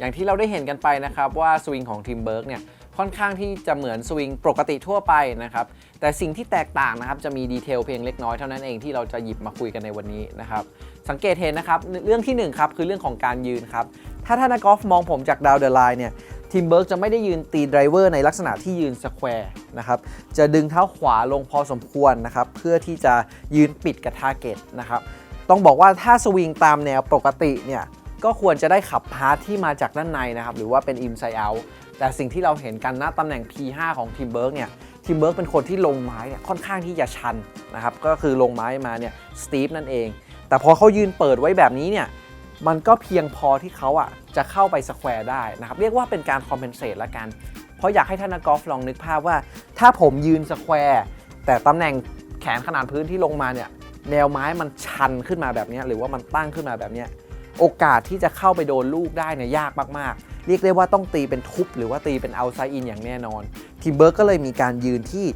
อย่างที่เราได้เห็นกันไปนะครับว่าสวิงของทีมเบิร์กเนี่ยค่อนข้างที่จะเหมือนสวิงปกติทั่วไปนะครับแต่สิ่งที่แตกต่างนะครับจะมีดีเทลเพียงเล็กน้อยเท่านั้นเองที่เราจะหยิบมาคุยกันในวันนี้นะครับสังเกตเห็นนะครับเรื่องที่หนึ่งครับคือเรื่องของการยืนครับถ้าท่านนักกอล์ฟมองผมจากดาวเดอะไลน์เนี่ยทีมเบิร์กจะไม่ได้ยืนตีไดรเวอร์ในลักษณะที่ยืนสแควร์นะครับจะดึงเท้าขวาลงพอสมควรนะครับเพื่อที่จะยืนปิดกับทาร์เก็ตนะครับต้องบอกว่าถ้าสวิงตามแนวปกติเนี่ย ก็ควรจะได้ขับพาร์ทที่มาจากด้านในนะครับ หรือว่าเป็นอินไซ e ์เอาแต่สิ่งที่เราเห็นกันณตำแหน่ง P5 ของทีมเบิร์กเนี่ยทีมเบิร์กเป็นคนที่ลงไม้เนี่ยค่อนข้างที่จะชันนะครับก็คือลงไม้มาเนี่ยสตีฟนั่นเอง แต่พอเขายืนเปิดไว้แบบนี้เนี่ยมันก็เพียงพอที่เขาอะจะเข้าไปสแควร์ได้นะครับเรียกว่าเป็นการคอมเพนเซตละกัน เพราะอยากให้ท่านนักกอล์ฟลองนึกภาพว่า ถ้าผมยืนสแควร์แต่ตำแหน่งแขนขนาดพื้นที่ลงมาเนี่ยแนวไม้มันชันขึ้นมาแบบนี้หรือว่ามันตั้งขึ้นมาแบบนี้ โอกาสที่จะเข้าไปโดนลูกได้เนี่ยยากมากๆ เรียกได้ว่าต้องตีเป็นทุบหรือว่าตีเป็นเอาไซด์อินอย่างแน่นอน ทีมเบิร์กก็เลยมีการยืนที่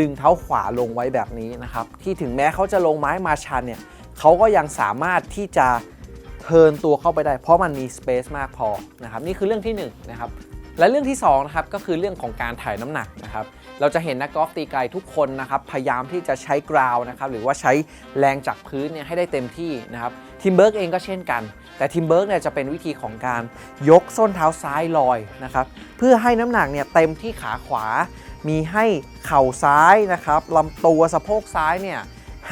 ดึงเท้าขวาลงไว้แบบนี้นะครับ ที่ถึงแม้เขาจะลงไม้มาชันเนี่ยเขาก็ยังสามารถที่จะเทินตัวเข้าไปได้ เพราะมันมีสเปซมากพอนะครับนี่คือเรื่องที่1นงนะครับ และเรื่องที่2นะครับก็คือเรื่องของการถ่ายน้ำหนักนะครับเราจะเห็นนักกอล์ฟตีไกลทุกคนนะครับพยายามที่จะใช้กราวนะครับหรือว่าใช้แรงจากพื้นเนี่ยให้ได้เต็มที่นะครับทีมเบิร์กเองก็เช่นกัน แต่ทีมเบิร์กเนี่ยจะเป็นวิธีของการยกส้นเท้าซ้ายลอยนะครับเพื่อให้น้ำหนักเนี่ยเต็มที่ขาขวา มีให้เข่าซ้ายนะครับลำตัวสะโพกซ้ายเนี่ย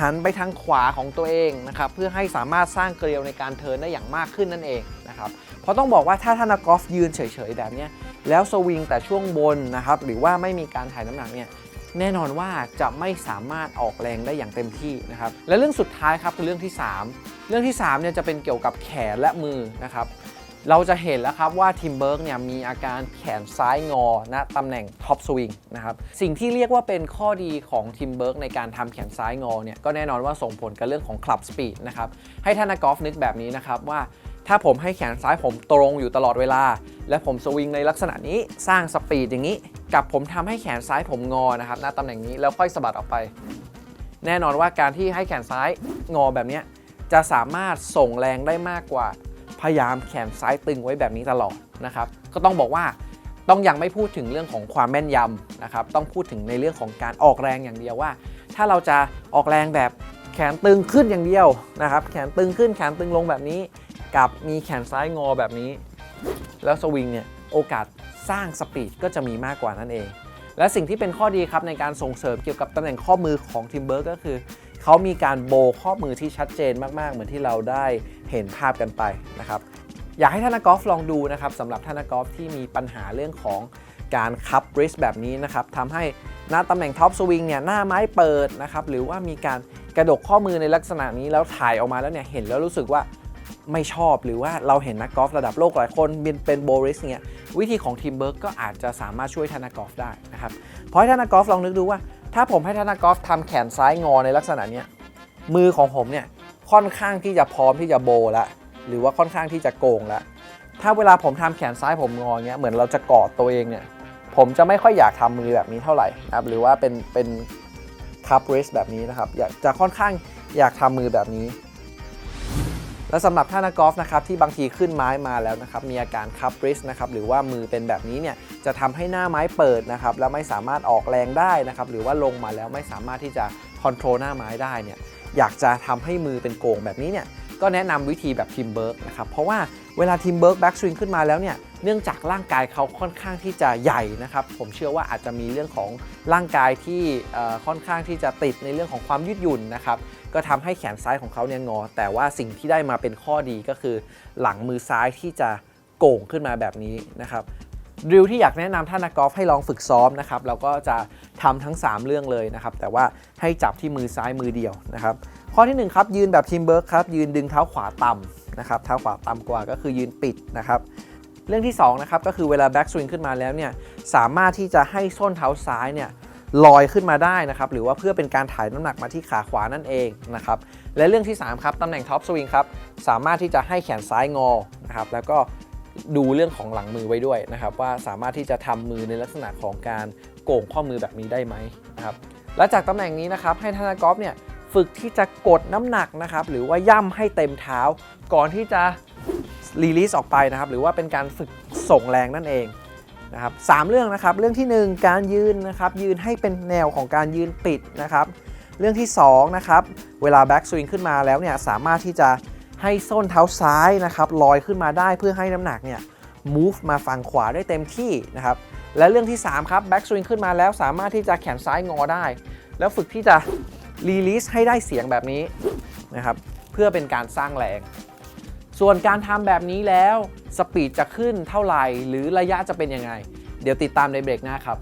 หันไปทางขวาของตัวเองนะครับเพื่อให้สามารถสร้างเกลียวในการเทิร์นได้อย่างมากขึ้นนั่นเองนะครับเพราะต้องบอกว่าถ้าท่านักกอล์ฟยืนเฉยๆแบบนี้แล้วสวิงแต่ช่วงบนนะครับหรือว่าไม่มีการถ่ายน้ำหนักเนี่ยแน่นอนว่าจะไม่สามารถออกแรงได้อย่างเต็มที่นะครับและเรื่องสุดท้ายครับคือเรื่องที่ 3 เรื่องที่3เนี่ยจะเป็นเกี่ยวกับแขนและมือนะครับ เราจะเห็นแล้วครับว่าทิมเบิร์กเนี่ยมีอาการแขนซ้ายงอณตำแหน่งท็อปสวิงนะครับสิ่งที่เรียกว่าเป็นข้อดีของทิมเบิร์กในการทำแขนซ้ายงอเนี่ยก็แน่นอนว่าส่งผลกับเรื่องของคลับสปีดนะครับให้ท่านนักกอล์ฟนึกแบบนี้นะครับว่าถ้าผมให้แขนซ้ายผมตรงอยู่ตลอดเวลา และผมสวิงในลักษณะนี้สร้างสปีดอย่างนี้ กับผมทำให้แขนซ้ายผมงอนะครับณตำแหน่งนี้แล้วค่อยสะบัดออกไป แน่นอนว่าการที่ให้แขนซ้ายงอแบบนี้จะสามารถส่งแรงได้มากกว่า พยายามแขนซ้ายตึงไว้แบบนี้ตลอดนะครับ ก็ต้องบอกว่าต้องยังไม่พูดถึงเรื่องของความแม่นยำนะครับ ต้องพูดถึงในเรื่องของการออกแรงอย่างเดียวว่า ถ้าเราจะออกแรงแบบแขนตึงขึ้นอย่างเดียวนะครับ แขนตึงขึ้นแขนตึงลงแบบนี้ กับมีแขนซ้ายงอแบบนี้ แล้วสวิงเนี่ยโอกาสสร้างสปีดก็จะมีมากกว่านั่นเอง และสิ่งที่เป็นข้อดีครับในการส่งเสริมเกี่ยวกับตำแหน่งข้อมือของทีมเบิร์กก็คือเขามีการโบข้อมือที่ชัดเจนมากๆ เหมือนที่เราได้ เห็นภาพกันไปนะครับอยากให้ท่านนักกอล์ฟลองดูนะครับสำหรับท่านนักกอล์ฟที่มีปัญหาเรื่องของการคับริสแบบนี้นะครับทำให้หน้าตำแหน่งท็อปสวิงเนี่ยหน้าไม้เปิดนะครับหรือว่ามีการกระดกข้อมือในลักษณะนี้แล้วถ่ายออกมาแล้วเนี่ยเห็นแล้วรู้สึกว่าไม่ชอบหรือว่าเราเห็นนักกอล์ฟระดับโลกหลายคนเป็นเป็นโบริสเนี่ยวิธีของทีมเบิร์กก็อาจจะสามารถช่วยท่านนักกอล์ฟได้นะครับเพราะท่านนักกอล์ฟลองนึกดูว่า ถ้าผมให้ท่านนักกอล์ฟทำแขนซ้ายงอในลักษณะเนี้ยมือของผมเนี่ย ค่อนข้างที่จะพร้อมที่จะโบล้วหรือว่าค่อนข้างที่จะโกงล้วถ้าเวลาผมทำแขนซ้ายผมงอเงี้ยเหมือนเราจะกอดตัวเองเนี่ยผมจะไม่ค่อยอยากทำมือแบบนี้เท่าไหร่นะครับหรือว่าเป็นเป็นคัพเรสแบบนี้นะครับอยากจะค่อนข้างอยากทำมือแบบนี้ และสำหรับท่านักกอล์ฟนะครับที่บางทีขึ้นไม้มาแล้วนะครับมีอาการคับริสนะครับหรือว่ามือเป็นแบบนี้เนี่ยจะทำให้หน้าไม้เปิดนะครับแล้วไม่สามารถออกแรงได้นะครับหรือว่าลงมาแล้วไม่สามารถที่จะคอนโทรลหน้าไม้ได้เนี่ย อยากจะทำให้มือเป็นโก่งแบบนี้เนี่ยก็แนะนำวิธีแบบทีมเบิร์กนะครับเพราะว่าเวลาทีมเบิร์กแบ็กสวิงขึ้นมาแล้วเนี่ยเนื่องจากร่างกายเขาค่อนข้างที่จะใหญ่นะครับ ผมเชื่อว่าอาจจะมีเรื่องของร่างกายที่ค่อนข้างที่จะติดในเรื่องของความยืดหยุ่นนะครับ ก็ทำให้แขนซ้ายของเขาเนี่ยงอ แต่ว่าสิ่งที่ได้มาเป็นข้อดีก็คือ หลังมือซ้ายที่จะโก่งขึ้นมาแบบนี้นะครับ ดริลที่อยากแนะนำท่านนักกอล์ฟให้ลองฝึกซ้อมนะครับเราก็จะทำทั้ง 3 เรื่องเลยนะครับ แต่ว่าให้จับที่มือซ้ายมือเดียวนะครับ ข้อที่1ครับยืนแบบทีมเบิร์กครับ ยืนดึงเท้าขวาต่ำนะครับเท้าขวาต่ำกว่าก็คือยืนปิดนะครับเรื่องที่2นะครับก็คือเวลาแบ็กสวิงขึ้นมาแล้วเนี่ยสามารถที่จะให้ส้นเท้าซ้ายเนี่ยลอยขึ้นมาได้นะครับหรือว่าเพื่อเป็นการถ่ายน้ำหนักมาที่ขาขวานั่นเองนะครับและเรื่องที่3ครับตำแหน่งท็อปสวิงครับสามารถที่จะให้แขนซ้ายงอนะครับแล้วก็ ดูเรื่องของหลังมือไว้ด้วยนะครับ ว่าสามารถที่จะทำมือในลักษณะของการโก่งข้อมือแบบนี้ได้ไหมนะครับและจากตำแหน่งนี้นะครับให้ท่านนักอล์ฟเนี่ยฝึกที่จะกดน้ำหนักนะครับหรือว่าย่ำให้เต็มเท้า ก่อนที่จะรีลิสออกไปนะครับ หรือว่าเป็นการฝึกส่งแรงนั่นเองนะครับสามเรื่องนะครับ เรื่องที่ 1 การยืนนะครับ ยืนให้เป็นแนวของการยืนปิดนะครับ เรื่องที่2นะครับ เวลาแบ็กสวิงขึ้นมาแล้วเนี่ยสามารถที่จะ ให้ส้นเท้าซ้ายนะครับลอยขึ้นมาได้เพื่อให้น้ำหนักเนี่ย move มาฝั่งขวาได้เต็มที่นะครับ และเรื่องที่ 3 ครับแบ็กสวิงขึ้นมาแล้วสามารถที่จะแขนซ้ายงอได้ แล้วฝึกที่จะรีลิสให้ได้เสียงแบบนี้นะครับ เพื่อเป็นการสร้างแรง ส่วนการทำแบบนี้แล้วสปีดจะขึ้นเท่าไหร่ หรือระยะจะเป็นยังไง เดี๋ยวติดตามในเบรกหน้าครับ